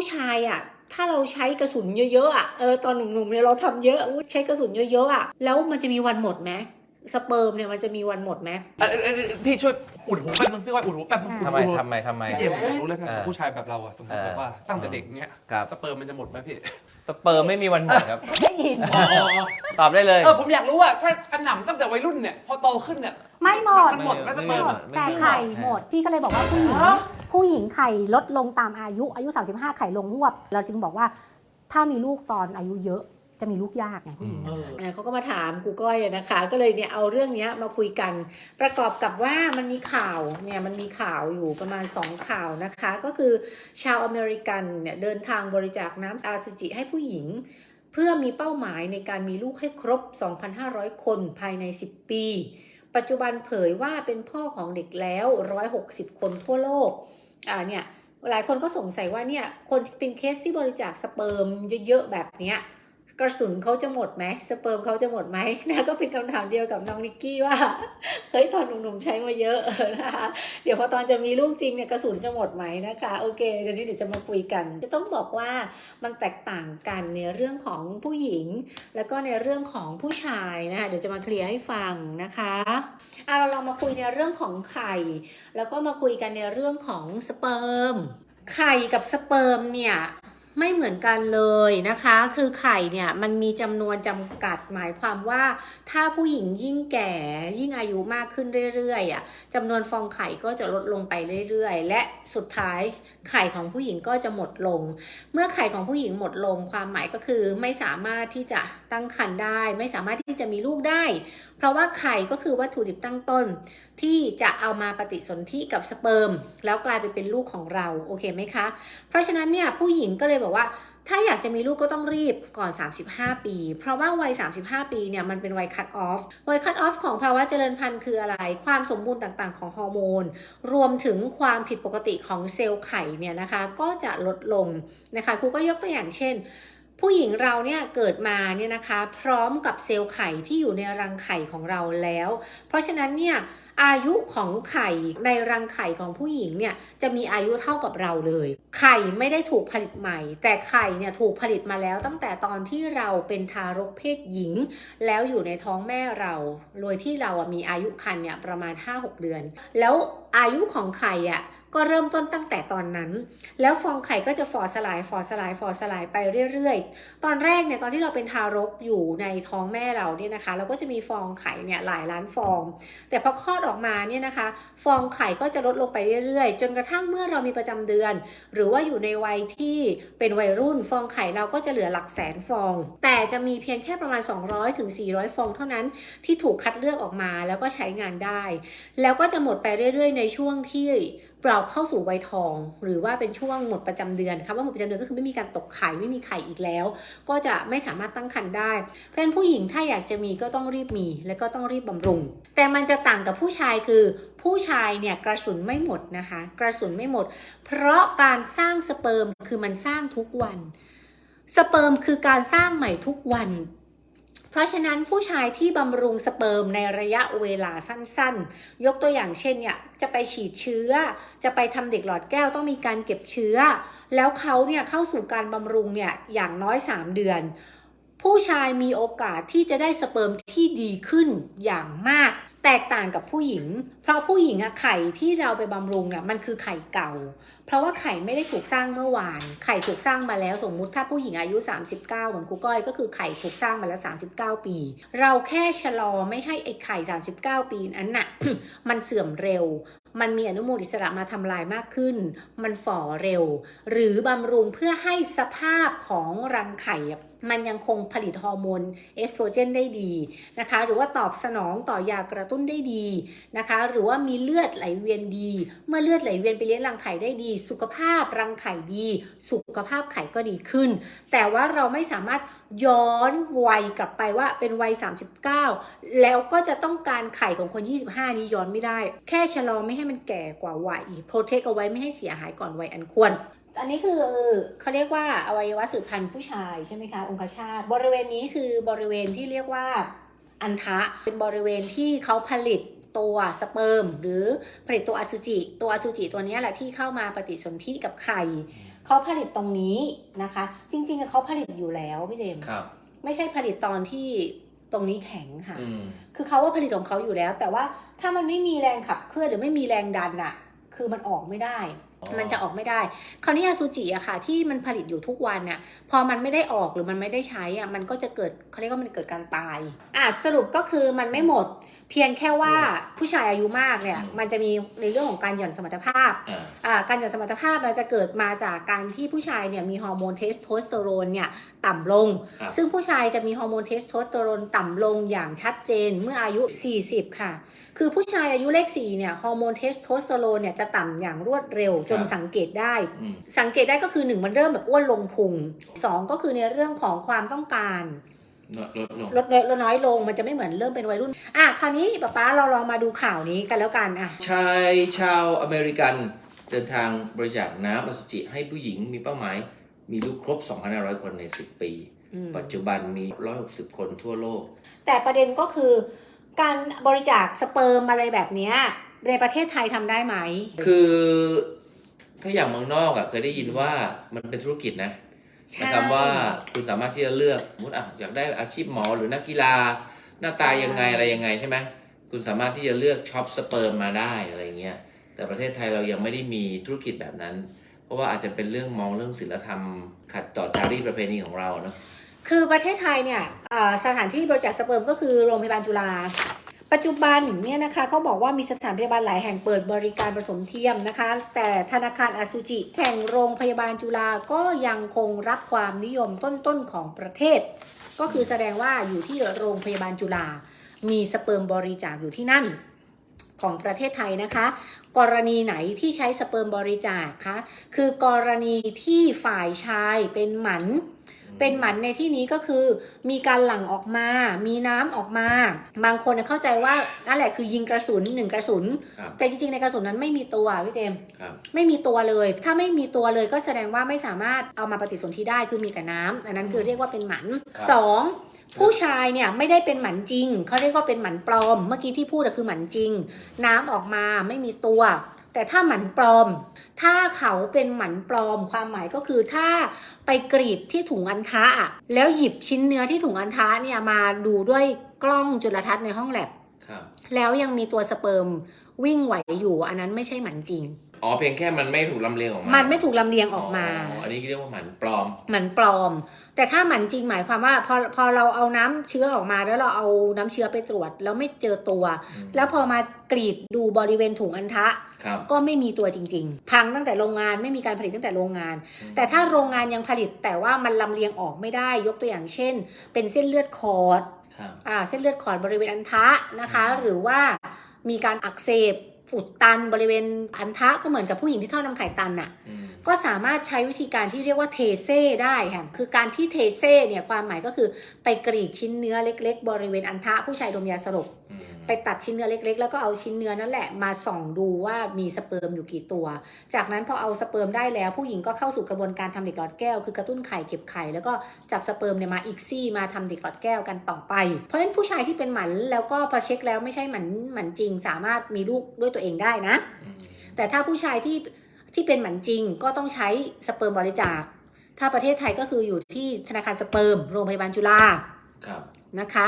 ผู้ชายอะถ้าเราใช้กระสุนเยอะๆอะเออตอนหนุ่มๆเนี่ยเราทำเยอะอุ๊ยใช้กระสุนเยอะๆอะแล้วมันจะมีวันหมดไหมสเปิร์มเนี่ยมันจะมีวันหมดไหมเอ้ยเอ้ยเอ้ยพี่ช่วยอุดหูแป๊บนึงพี่ว่าอุดหูแป๊บนึงทำไมอุดหูทำไมทำไมพี่เจมส์ผมอยากรู้เลยนะอ่าผู้ชายแบบเราอะสมมติอ่าแบบว่าตั้งแต่เด็กเนี้ยครับสเปิร์มมันจะหมดไหมพี่สเปิร์มไม่มีวันหมดครับได้ยินตอบได้เลยเออผมอยากรู้ว่าถ้ากระหน่ำตั้งแต่วัยรุ่นเนี่ยพอโตขึ้นเนี่ยไม่หมดมันหมดไหมสเปิร์มอะไม่แต่มีไข่หมดพี่ก็เลยบอกว่าผู้หญิงฮะ ผู้หญิงไข่ลดลงตามอายุอายุ 35 ไข่ลงหวบ เราจึงบอกว่าถ้ามีลูกตอนอายุเยอะจะมีลูกยากไงผู้หญิงเอออะเขาก็มาถามครูก้อยอะนะคะ ก็เลยเนี่ยเอาเรื่องเนี้ยมาคุยกัน ประกอบกับว่ามันมีข่าวเนี่ยมันมีข่าวอยู่ประมาณ 2 ข่าวนะคะ ก็คือชาวอเมริกันเนี่ยเดินทางบริจาคน้ำอาสุจิให้ผู้หญิง เพื่อมีเป้าหมายในการมีลูกให้ครบ 2,500 คนภายใน 10 ปี ปัจจุบันเผยว่าเป็นพ่อของเด็กแล้ว 160 คนทั่วโลกอ่าเนี่ยหลายคนก็สงสัยว่าเนี่ยคนที่เป็นเคสที่บริจาคสเปิร์มเยอะๆแบบเนี้ย กระสุนเขาจะหมดไหมสเปิร์มเขาจะหมดไหมนะก็เป็นคำถามเดียวกับน้องนิกกี้ว่าเฮ้ยตอนหนุ่มๆใช้มาเยอะนะคะเดี๋ยวพอตอนจะมีลูกจริงเนี่ยกระสุนจะหมดไหมนะคะโอเคเดี๋ยวนี้เดี๋ยวจะมาคุยกัน จะต้องบอกว่ามันแตกต่างกันในเรื่องของผู้หญิง แล้วก็ในเรื่องของผู้ชายนะคะเดี๋ยวจะมาเคลียร์ให้ฟังนะคะอะเราลองมาคุยในเรื่องของไข่ แล้วก็มาคุยกันในเรื่องของสเปิร์มไข่กับสเปิร์มเนี่ย ไม่เหมือนกันเลยนะคะ คือไข่เนี่ยมันมีจำนวนจำกัดหมายความว่า ถ้าผู้หญิงยิ่งแก่ยิ่งอายุมากขึ้นเรื่อยๆอะจำนวนฟองไข่ก็จะลดลงไปเรื่อยๆ และสุดท้ายไข่ของผู้หญิงก็จะหมดลง เมื่อไข่ของผู้หญิงหมดลง ความหมายก็คือไม่สามารถที่จะตั้งครรภ์ได้ ไม่สามารถที่จะมีลูกได้ เพราะว่าไข่ก็คือวัตถุดิบตั้งต้น ที่จะเอามาปฏิสนธิกับสเปิร์ม แล้วกลายไปเป็นลูกของเราโอเคไหมคะ เพราะฉะนั้นเนี่ยผู้หญิงก็เลยบอกว่าถ้าอยากจะมีลูกก็ต้องรีบก่อน 35 ปี เพราะว่าวัย 35 ปีเนี่ยมันเป็นวัยคัตออฟ วัยคัตออฟของภาวะเจริญพันธุ์คืออะไร ความสมบูรณ์ต่างๆ ของฮอร์โมน รวมถึงความผิดปกติของเซลล์ไข่เนี่ยนะคะ ก็จะลดลงนะคะครูก็ยกตัวอย่างเช่น ผู้หญิงเราเนี่ยเกิดมาเนี่ยนะคะ พร้อมกับเซลล์ไข่ที่อยู่ในรังไข่ของเราแล้ว เพราะฉะนั้นเนี่ย อายุของไข่ในรังไข่ของผู้หญิงเนี่ยจะมีอายุเท่ากับเราเลย ไข่ไม่ได้ถูกผลิตใหม่ แต่ไข่เนี่ยถูกผลิตมาแล้วตั้งแต่ตอนที่เราเป็นทารกเพศหญิง แล้วอยู่ในท้องแม่เราโดยที่เราอะมีอายุครรภ์เนี่ยประมาณ 5-6 เดือน แล้วอายุของไข่อะก็เริ่มต้นตั้งแต่ตอนนั้น แล้วฟองไข่ก็จะฟอสลายฟอสลายฟอสลายไปเรื่อยๆ ตอนแรกเนี่ยตอนที่เราเป็นทารกอยู่ในท้องแม่เราเนี่ยนะคะ เราก็จะมีฟองไข่เนี่ยหลายล้านฟอง แต่พอคลอดออกออกมาเนี่ยนะคะ ฟองไข่ก็จะลดลงไปเรื่อยๆ จนกระทั่งเมื่อเรามีประจำเดือน หรือว่าอยู่ในวัยที่เป็นวัยรุ่น ฟองไข่เราก็จะเหลือหลักแสนฟอง แต่จะมีเพียงแค่ประมาณ 200ถึง400 ฟองเท่านั้นที่ถูกคัดเลือกออกมาแล้วก็ใช้งานได้ แล้วก็จะหมดไปเรื่อยๆ ในช่วงที่ เราเข้าสู่วัยทอง หรือว่าเป็นช่วงหมดประจำเดือนคำว่าหมดประจำเดือนก็คือไม่มีการตกไข่ไม่มีไข่อีกแล้ว ก็จะไม่สามารถตั้งครรภ์ได้ เพราะฉะนั้นผู้หญิงถ้าอยากจะมีก็ต้องรีบมี และก็ต้องรีบบำรุง แต่มันจะต่างกับผู้ชายคือ ผู้ชายเนี่ยกระสุนไม่หมดนะคะ กระสุนไม่หมด เพราะการสร้างสเปิร์มคือมันสร้างทุกวัน สเปิร์มคือการสร้างใหม่ทุกวัน เพราะฉะนั้นผู้ชายที่บำรุงสเปิร์มในระยะเวลาสั้นๆ ยกตัวอย่างเช่นเนี่ยจะไปฉีดเชื้อ จะไปทำเด็กหลอดแก้วต้องมีการเก็บเชื้อ แล้วเขาเนี่ยเข้าสู่การบำรุงเนี่ยอย่างน้อย 3 เดือน ผู้ชายมีโอกาสที่จะได้สเปิร์มที่ดีขึ้นอย่างมาก แตกต่างกับผู้หญิง เพราะผู้หญิงอะไข่ที่เราไปบำรุงเนี่ยมันคือไข่เก่า เพราะว่าไข่ไม่ได้ถูกสร้างเมื่อวาน ไข่ถูกสร้างมาแล้วสมมุติถ้าผู้หญิงอายุ 39เหมือนครูก้อยก็คือไข่ถูกสร้างมาแล้ว 39 ปี เราแค่ชะลอไม่ให้ไอ้ไข่ 39 ปีนั้นน่ะมันเสื่อมเร็ว มันมีอนุมูลอิสระมาทำลายมากขึ้น มันฝ่อเร็ว หรือบำรุงเพื่อให้สภาพของรังไข่ มันยังคงผลิตฮอร์โมนเอสโตรเจนได้ดีนะคะ หรือว่าตอบสนองต่อยากระตุ้นได้ดีนะคะ หรือว่ามีเลือดไหลเวียนดี เมื่อเลือดไหลเวียนไปเลี้ยงรังไข่ได้ดี สุขภาพรังไข่ดี สุขภาพไข่ก็ดีขึ้น แต่ว่าเราไม่สามารถย้อนวัยกลับไปว่าเป็นวัย 39 แล้วก็จะต้องการไข่ของคน 25 นี้ย้อนไม่ได้ แค่ชะลอไม่ให้มันแก่กว่าวัยโปรเทคเอาไว้ไม่ให้เสียหายก่อนวัยอันควร อันนี้คือเขาเรียกว่าอวัยวะสืบพันธุ์ผู้ชายใช่ไหมคะองคชาตบริเวณนี้คือบริเวณที่เรียกว่าอันทะเป็นบริเวณที่เขาผลิตตัวสเปิร์มหรือผลิตตัวอสุจิ ตัวอสุจิตัวนี้แหละที่เข้ามาปฏิสนธิกับไข่เขาผลิตตรงนี้นะคะ จริงๆอะเขาผลิตอยู่แล้วพี่เจมส์ครับ ไม่ใช่ผลิตตอนที่ตรงนี้แข็งค่ะอืมคือเขาว่าผลิตของเขาอยู่แล้ว แต่ว่าถ้ามันไม่มีแรงขับเคลื่อนหรือไม่มีแรงดันอะคือมันออกไม่ได้อ๋อ มันจะออกไม่ได้ คราวนี้อาซูจิอะค่ะ ที่มันผลิตอยู่ทุกวันเนี่ยพอมันไม่ได้ออกหรือมันไม่ได้ใช้อะมันก็จะเกิดเขาเรียกว่ามันเกิดการตายอะสรุปก็คือมันไม่หมด เพียงแค่ว่าผู้ชายอายุมากเนี่ย มันจะมีในเรื่องของการหย่อนสมรรถภาพอ่าอ่าการหย่อนสมรรถภาพมันจะเกิดมาจากการที่ผู้ชายเนี่ยมีฮอร์โมนเทสโทสเตอโรนเนี่ยต่ำลงครับซึ่งผู้ชายจะมีฮอร์โมนเทสโทสเตอโรนต่ำลงอย่างชัดเจนเมื่ออายุ 40 ค่ะ คือผู้ชายอายุเลข4เนี่ยฮอร์โมนเทสโทสเตอโรนเนี่ยจะต่ำอย่างรวดเร็วจนครับสังเกตได้อืมสังเกตได้ก็คือ1มันเริ่มแบบอ้วนลงพุง2ก็คือในเรื่องของความต้องการลดลดลงลดลดลดน้อยลงมันจะไม่เหมือนเริ่มเป็นวัยรุ่น อะคราวนี้ป๊าป๊าเราลองมาดูข่าวนี้กันแล้วกันอะชายชาวอเมริกันเดินทางบริจาคน้ำอสุจิให้ผู้หญิงมีเป้าหมาย มีลูกครบ 2,500 คนใน 10 ปีอืมปัจจุบันมี 160 คนทั่วโลก แต่ประเด็นก็คือการบริจาคสเปิร์มอะไรแบบเนี้ยในประเทศไทยทำได้ไหม คือ ถ้าอย่างเมืองนอกอะเคยได้ยินว่ามันเป็นธุรกิจนะใช่นะครับว่าคุณสามารถที่จะเลือกสมมติอะอยากได้อาชีพหมอหรือนักกีฬา หน้าตายังไงอะไรยังไงใช่ไหมคุณสามารถที่จะเลือกช็อปสเปิร์มมาได้อะไรเงี้ยแต่ประเทศไทยเรายังไม่ได้มีธุรกิจแบบนั้น เพราะว่าอาจจะเป็นเรื่องมองเรื่องศีลธรรม ขัดต่อจารีตประเพณีของเราเนาะคือประเทศไทยเนี่ยอ่าสถานที่บริจาคสเปิร์มก็คือโรงพยาบาลจุฬา ปัจจุบันเนี่ยนะคะเขาบอกว่ามีสถานพยาบาลหลายแห่งเปิดบริการผสมเทียมนะคะ แต่ธนาคารอสุจิแห่งโรงพยาบาลจุฬาก็ยังคงรับความนิยมต้นๆของประเทศ ก็คือแสดงว่าอยู่ที่โรงพยาบาลจุฬามีสเปิร์มบริจาคอยู่ที่นั่นของประเทศไทยนะคะ กรณีไหนที่ใช้สเปิร์มบริจาคคะคือกรณีที่ฝ่ายชายเป็นหมัน เป็นหมันในที่นี้ก็คือมีการหลั่งออกมา มีน้ำออกมา บางคนเข้าใจว่านั่นแหละคือยิงกระสุนหนึ่งกระสุนครับแต่จริงๆในกระสุนนั้นไม่มีตัวพี่เจมส์ครับไม่มีตัวเลย ถ้าไม่มีตัวเลยก็แสดงว่าไม่สามารถเอามาปฏิสนธิได้คือมีแต่น้ำอันนั้นคือเรียกว่าเป็นหมันครับสองผู้ชายเนี่ยไม่ได้เป็นหมันจริง เขาเรียกว่าเป็นหมันปลอม เมื่อกี้ที่พูดอะคือหมันจริง น้ำออกมาไม่มีตัว แต่ถ้าหมันปลอม ถ้าเขาเป็นหมันปลอมความหมายก็คือถ้าไปกรีดที่ถุงอันทะอะแล้วหยิบชิ้นเนื้อที่ถุงอันทะเนี่ยมาดูด้วยกล้องจุลทรรศน์ในห้องแลบครับแล้วยังมีตัวสเปิร์มวิ่งไหวอยู่อันนั้นไม่ใช่หมันจริง อ๋อเพียงแค่มันไม่ถูกลำเลียงออกมามันไม่ถูกลำเลียงออกมา อันนี้เรียกว่าหมันปลอม หมันปลอม แต่ถ้าหมันจริงหมายความว่าพอพอเราเอาน้ำเชื้อออกมาแล้วเราเอาน้ำเชื้อไปตรวจ แล้วไม่เจอตัว อืม แล้วพอมากรีดดูบริเวณถุงอันทะ ครับ ก็ไม่มีตัวจริง ๆ พังตั้งแต่โรงงานไม่มีการผลิตตั้งแต่โรงงานแต่ถ้าโรงงานยังผลิตแต่ว่ามันลำเลียงออกไม่ได้ยกตัวอย่างเช่น เป็นเส้นเลือดขอดครับ อ่าเส้นเลือดขอดบริเวณอันทะนะคะอืมหรือว่ามีการอักเสบ อุดตันบริเวณอันทะก็เหมือนกับผู้หญิงที่ท่อนำไข่ตันน่ะอืมก็สามารถใช้วิธีการที่เรียกว่าเทเซ่ได้ค่ะคือการที่เทเซ่เนี่ยความหมายก็คือไปกรีดชิ้นเนื้อเล็ก ๆ บริเวณอันทะผู้ชายดมยาสลบอืม ไปตัดชิ้นเนื้อเล็ก ๆ แล้วก็เอาชิ้นเนื้อนั่นแหละมาส่องดูว่ามีสเปิร์มอยู่กี่ตัว จากนั้นพอเอาสเปิร์มได้แล้วผู้หญิงก็เข้าสู่กระบวนการทำเด็กหลอดแก้ว คือกระตุ้นไข่เก็บไข่แล้วก็จับสเปิร์มเนี่ยมาอีกซี่มาทำเด็กหลอดแก้วกันต่อไป เพราะฉะนั้นผู้ชายที่เป็นหมันแล้วก็พอเช็คแล้วไม่ใช่หมันหมันจริง สามารถมีลูกด้วยตัวเองได้นะอืมแต่ถ้าผู้ชายที่ที่เป็นหมันจริงก็ต้องใช้สเปิร์มบริจาค ถ้าประเทศไทยก็คืออยู่ที่ธนาคารสเปิร์มโรงพยาบาลจุฬาครับนะคะ